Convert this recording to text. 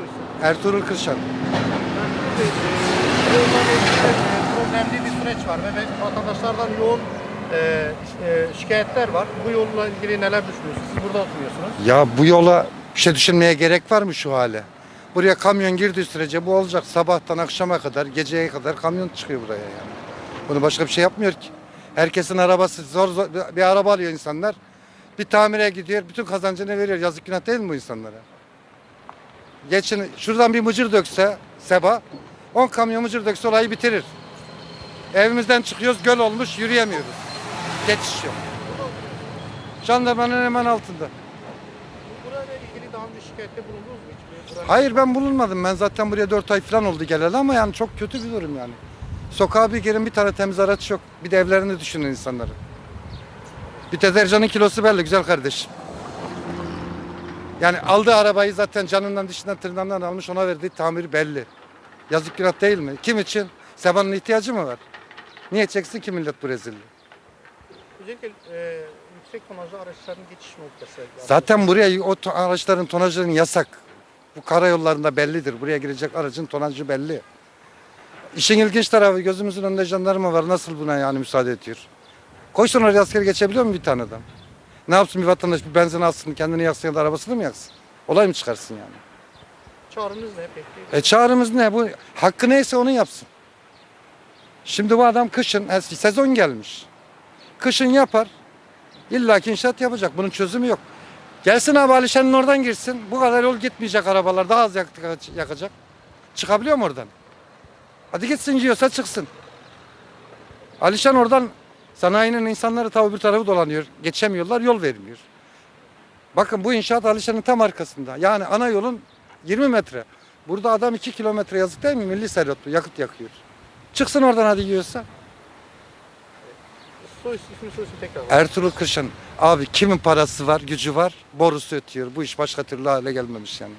soysun. Ertuğrul Kırşan. Ertuğrul Bey, e, e, problemli bir süreç var ve ve vatandaşlardan yoğun e, e, şikayetler var. Bu yolla ilgili neler düşünüyorsunuz? Siz burada oturuyorsunuz. Ya bu yola bir şey düşünmeye gerek var mı şu hale? Buraya kamyon girdiği sürece bu olacak. Sabahtan akşama kadar, geceye kadar kamyon çıkıyor buraya yani. Bunu başka bir şey yapmıyor ki. Herkesin arabası, zor, zor bir araba alıyor insanlar. Bir tamire gidiyor, bütün kazancını veriyor. Yazık günah değil mi bu insanlara? Geçin, şuradan bir mıcır dökse, seba, 10 kamyon mıcır dökse olayı bitirir. Evimizden çıkıyoruz, göl olmuş, yürüyemiyoruz. Geçiş yok. Jandarmanın hemen altında. Burayla ilgili daha önce şikayette bulundunuz mu hiç? Burayla- Hayır ben bulunmadım. Ben zaten buraya 4 ay falan oldu geleli ama yani çok kötü bir durum yani. Sokağa bir girin bir tane temiz araç yok. Bir de evlerini düşünün insanları. Bir deterjanın kilosu belli güzel kardeşim. Yani aldığı arabayı zaten canından dişinden tırnağından almış ona verdiği tamir belli. Yazık günah değil mi? Kim için? Sebanın ihtiyacı mı var? Niye çeksin ki millet bu rezilliği? Özellikle e, yüksek tonajlı araçların geçiş noktası. Zaten buraya o to- araçların tonajların yasak. Bu karayollarında bellidir. Buraya girecek aracın tonajı belli. İşin ilginç tarafı gözümüzün önünde jandarma var. Nasıl buna yani müsaade ediyor? Koysun oraya asker geçebiliyor mu bir tane adam? Ne yapsın bir vatandaş bir benzin alsın kendini yaksın ya da arabasını mı yaksın? Olay mı çıkarsın yani? Çağrınız ne peki? E çağrımız ne? Bu hakkı neyse onu yapsın. Şimdi bu adam kışın e, sezon gelmiş. Kışın yapar. İlla ki inşaat yapacak. Bunun çözümü yok. Gelsin abi Alişan'ın oradan girsin. Bu kadar yol gitmeyecek arabalar. Daha az yak- yakacak. Çıkabiliyor mu oradan? Hadi gitsin yiyorsa çıksın. Alişan oradan sanayinin insanları tabi bir tarafı dolanıyor. Geçemiyorlar yol vermiyor. Bakın bu inşaat Alişan'ın tam arkasında. Yani ana yolun 20 metre. Burada adam 2 kilometre yazık değil mi? Milli servet bu. Yakıt yakıyor. Çıksın oradan hadi yiyorsa. Soy ismi soy isim tekrar. Ertuğrul Kırşan. Abi kimin parası var, gücü var, borusu ötüyor. Bu iş başka türlü hale gelmemiş yani.